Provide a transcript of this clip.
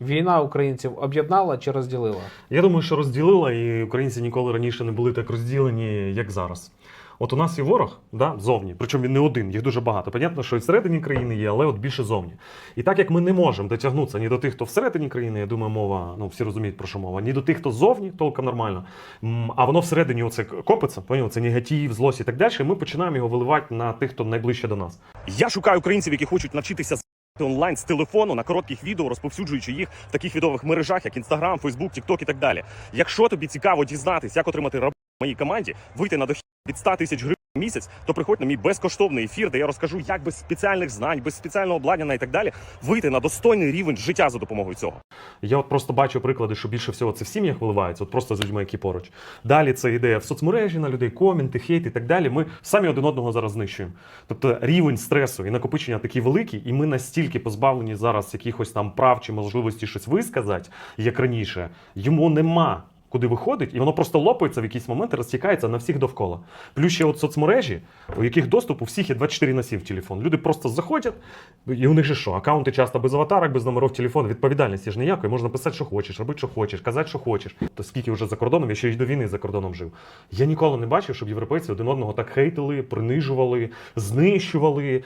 Війна українців об'єднала чи розділила? Я думаю, що розділила, і українці ніколи раніше не були так розділені, як зараз. От у нас є ворог, да, зовні, причому він не один, їх дуже багато. Понятно, що і всередині країни є, але от більше зовні. І так як ми не можемо дотягнутися ні до тих, хто всередині країни, я думаю, мова, ну всі розуміють про що мова, ні до тих, хто зовні, толком нормально. А воно всередині оце копиться, поняв, це негатив, злость і так далі. І ми починаємо його виливати на тих, хто найближче до нас. Я шукаю українців, які хочуть навчитися онлайн з телефону на коротких відео, розповсюджуючи їх в таких відових мережах, як Інстаграм, Фейсбук, Тікток і так далі. Якщо тобі цікаво дізнатись, як отримати в моїй команді, вийти на дохід від 100 тисяч гривень місяць, то приходь на мій безкоштовний ефір, де я розкажу, як без спеціальних знань, без спеціального обладнання і так далі вийти на достойний рівень життя за допомогою цього. Я от просто бачу приклади, що більше всього це в сім'ях виливається, от просто з людьми, які поруч. Далі це ідея в соцмережі на людей, коменти, хейт і так далі. Ми самі один одного зараз знищуємо. Тобто рівень стресу і накопичення такий великий, і ми настільки позбавлені зараз якихось там прав чи можливості щось висказати, як раніше, йому нема. Куди виходить, і воно просто лопається в якийсь момент і розтікається на всіх довкола. Плюс ще от соцмережі, у яких доступ у всіх є 24 на 7 в телефон. Люди просто заходять, і у них же що? Аккаунти часто без аватарок, без номерів телефону. Відповідальності ж ніякої. Можна писати, що хочеш, робити, що хочеш, казати, що хочеш. То скільки вже за кордоном, я ще й до війни за кордоном жив. Я ніколи не бачив, щоб європейці один одного так хейтили, принижували, знищували,